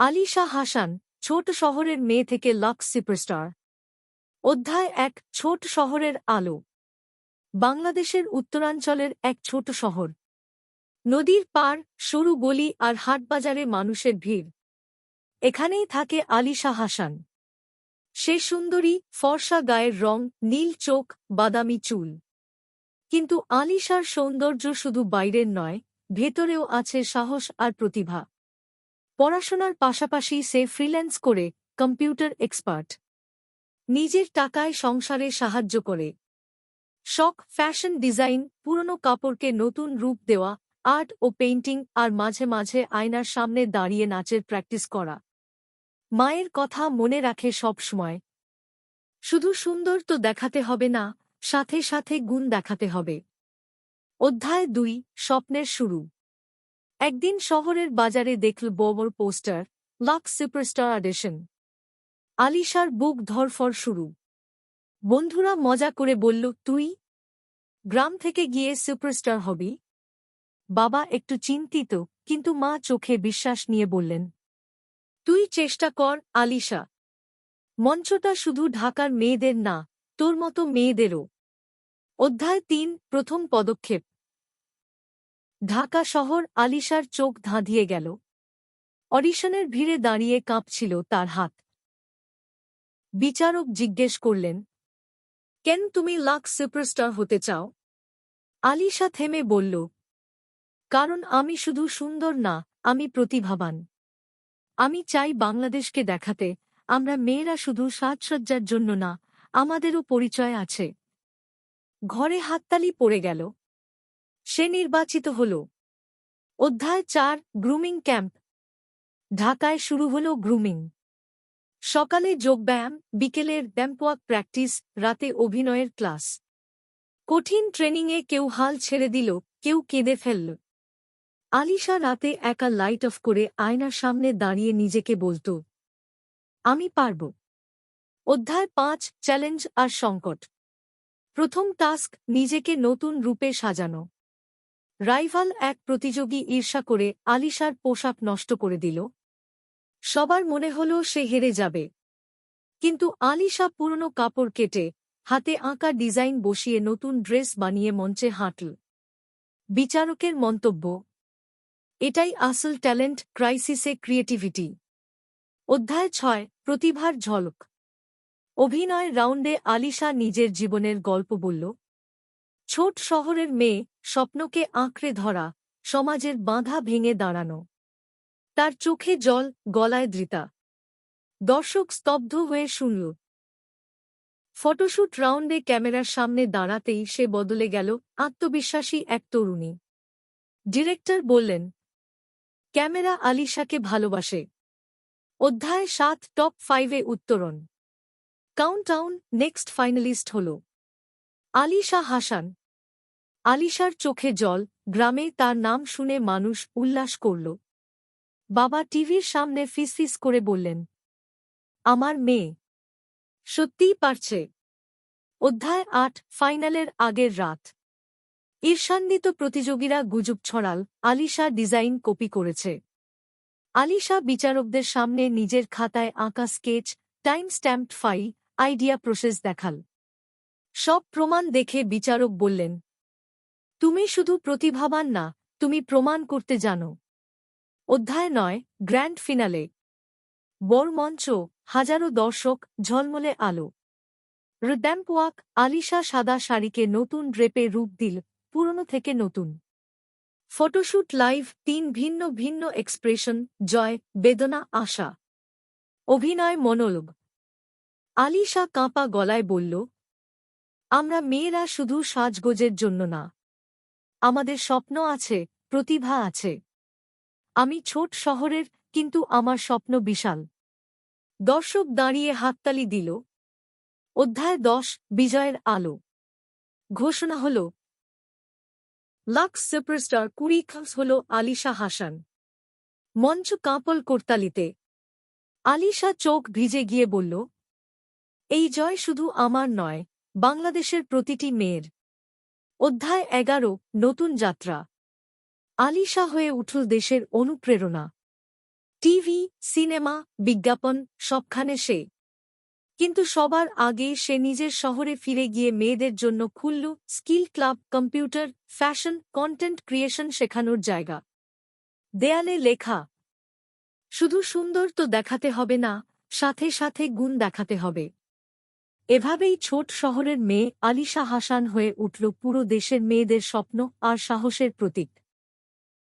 আলিশা হাসান, ছোট শহরের মেয়ে থেকে লাক্স সুপারস্টার। অধ্যায় এক, ছোট শহরের আলো। বাংলাদেশের উত্তরাঞ্চলের এক ছোট শহর। নদীর পার, সরু গলি আর হাটবাজারে মানুষের ভিড়। এখানেই থাকে আলিশা হাসান। সে সুন্দরী, ফর্সা গায়ের রং, নীল চোখ, বাদামি চুল। কিন্তু আলিশার সৌন্দর্য শুধু বাইরের নয়, ভেতরেও আছে সাহস আর প্রতিভা। পড়াশোনার পাশাপাশি সে ফ্রিল্যান্স করে কম্পিউটার এক্সপার্ট নিজের টাকায় সংসারে সাহায্য করে। শখ ফ্যাশন ডিজাইন পুরনো কাপড়কে নতুন রূপ দেওয়া আর্ট ও পেইন্টিং আর মাঝে মাঝে আয়নার সামনে দাঁড়িয়ে নাচের প্র্যাকটিস করা। মায়ের কথা মনে রাখে সব সময়। শুধু সুন্দর তো দেখাতে হবে না, সাথে সাথে গুণ দেখাতে হবে। অধ্যায় দুই, স্বপ্নের শুরু। একদিন শহরের বাজারে দেখল ববর পোস্টার লাক্স সুপারস্টার অডিশন আলিশার বুক ধরফর শুরু। বন্ধুরা মজা করে বলল, তুই গ্রাম থেকে গিয়ে সুপারস্টার হবি? বাবা একটু চিন্তিত, কিন্তু মা চোখে বিশ্বাস নিয়ে বললেন, তুই চেষ্টা কর, আলিশা। মঞ্চটা শুধু ঢাকার মেয়েদের না, তোর মতো মেয়েদেরও। অধ্যায় তিন, প্রথম পদক্ষেপ। ঢাকা শহর আলিশার চোখ ধাঁধিয়ে গেল। অডিশনের ভিড়ে দাঁড়িয়ে কাঁপছিল তার হাত। বিচারক জিজ্ঞেস করলেন, কেন তুমি লাক সুপারস্টার হতে চাও? আলিশা থেমে বলল, কারণ আমি শুধু সুন্দর না, আমি প্রতিভাবান। আমি চাই বাংলাদেশকে দেখাতে, আমরা মেয়েরা শুধু সাজসজ্জার জন্য না, আমাদেরও পরিচয় আছে। ঘরে হাততালি পড়ে গেল। সে নির্বাচিত হল। অধ্যায় চার, গ্রুমিং ক্যাম্প। ঢাকায় শুরু হল গ্রুমিং। সকালে যোগব্যায়াম, বিকেলের ড্যাম্পওয়াক প্র্যাকটিস, রাতে অভিনয়ের ক্লাস। কঠিন ট্রেনিংয়ে কেউ হাল ছেড়ে দিল, কেউ কেঁদে ফেলল। আলিশা রাতে একা লাইট অফ করে আয়নার সামনে দাঁড়িয়ে নিজেকে বলত, আমি পারব। অধ্যায় পাঁচ, চ্যালেঞ্জ আর সংকট। প্রথম টাস্ক, নিজেকে নতুন রূপে সাজানো। রাইভাল এক প্রতিযোগী ঈর্ষা করে আলিশার পোশাক নষ্ট করে দিল। সবার মনে হল সে হেরে যাবে। কিন্তু আলিশা পুরনো কাপড় কেটে হাতে আঁকা ডিজাইন বসিয়ে নতুন ড্রেস বানিয়ে মঞ্চে হাঁটল। বিচারকের মন্তব্য, এটাই আসল ট্যালেন্ট ক্রাইসিসে ক্রিয়েটিভিটি। অধ্যায় ছয়, প্রতিভার ঝলক। অভিনয় রাউন্ডে আলিশা নিজের জীবনের গল্প বলল ছোট শহরের মেয়ে স্বপ্নকে আঁকড়ে ধরা, সমাজের বাঁধা ভেঙে দাঁড়ানো। তার চোখে জল, গলায় ধৃতা। দর্শক স্তব্ধ হয়ে শুনল ফটোশ্যুট রাউন্ডে ক্যামেরার সামনে দাঁড়াতেই সে বদলে গেল আত্মবিশ্বাসী এক তরুণী। ডিরেক্টর বললেন, ক্যামেরা আলিশাকে ভালোবাসে। অধ্যায় সাত, টপ ফাইভে উত্তরণ। কাউন্টাউন নেক্সট ফাইনালিস্ট হল। আলিশা হাসান আলিশার চোখে জল, গ্রামে তার নাম শুনে মানুষ উল্লাস করল। বাবা টিভির সামনে ফিসফিস করে বললেন, আমার মেয়ে। সত্যিই পারছে। অধ্যায় আট, ফাইনালের আগের রাত। ঈর্ষান্বিত প্রতিযোগীরা গুজব ছড়াল, আলিশা ডিজাইন কপি করেছে। আলিশা বিচারকদের সামনে নিজের খাতায় আঁকা sketch time stamped file, idea process দেখাল। সব প্রমাণ দেখে বিচারক বললেন তুমি শুধু প্রতিভাবান না, তুমি প্রমাণ করতে জানো। অধ্যায় নয়, গ্র্যান্ড ফিনালে। বড় মঞ্চ হাজারো দর্শক, ঝলমলে আলো। রুদ্যাম্পওয়াক, আলিশা সাদা শাড়িকে নতুন ড্রেপে রূপ দিল, পুরনো থেকে নতুন। ফটোশ্যুট লাইভ, তিন ভিন্ন ভিন্ন এক্সপ্রেশন, জয়, বেদনা, আশা। অভিনয় মনোলোগ। আলিশা কাঁপা গলায় বলল, আমরা মেয়েরা শুধু সাজগোজের জন্য না আমাদের স্বপ্ন আছে, প্রতিভা আছে। আমি ছোট শহরের, কিন্তু আমার স্বপ্ন বিশাল। দর্শক দাঁড়িয়ে হাততালি দিল। অধ্যায় দশ, বিজয়ের আলো। ঘোষণা হল, লাক্স সুপারস্টার কুড়ি খাস হল আলিশা হাসান। মঞ্চ কাঁপল করতালিতে। আলিশা চোখ ভিজে গিয়ে বলল, এই জয় শুধু আমার নয়, বাংলাদেশের প্রতিটি মেয়ের। অধ্যায় এগারো, নতুন যাত্রা। আলিশা হয়ে উঠল দেশের অনুপ্রেরণা। টিভি, সিনেমা, বিজ্ঞাপন সবখানে সে। কিন্তু সবার আগে সে নিজের শহরে ফিরে গিয়ে মেয়েদের জন্য খুলল skill club, computer, fashion, content creation শেখানোর জায়গা। দেয়ালে লেখা, শুধু সুন্দর তো দেখাতে হবে না, সাথে সাথে গুণ দেখাতে হবে। এভাবেই ছোট শহরের মেয়ে আলিশা হাসান হয়ে উঠল পুরো দেশের মেয়েদের স্বপ্ন আর সাহসের প্রতীক।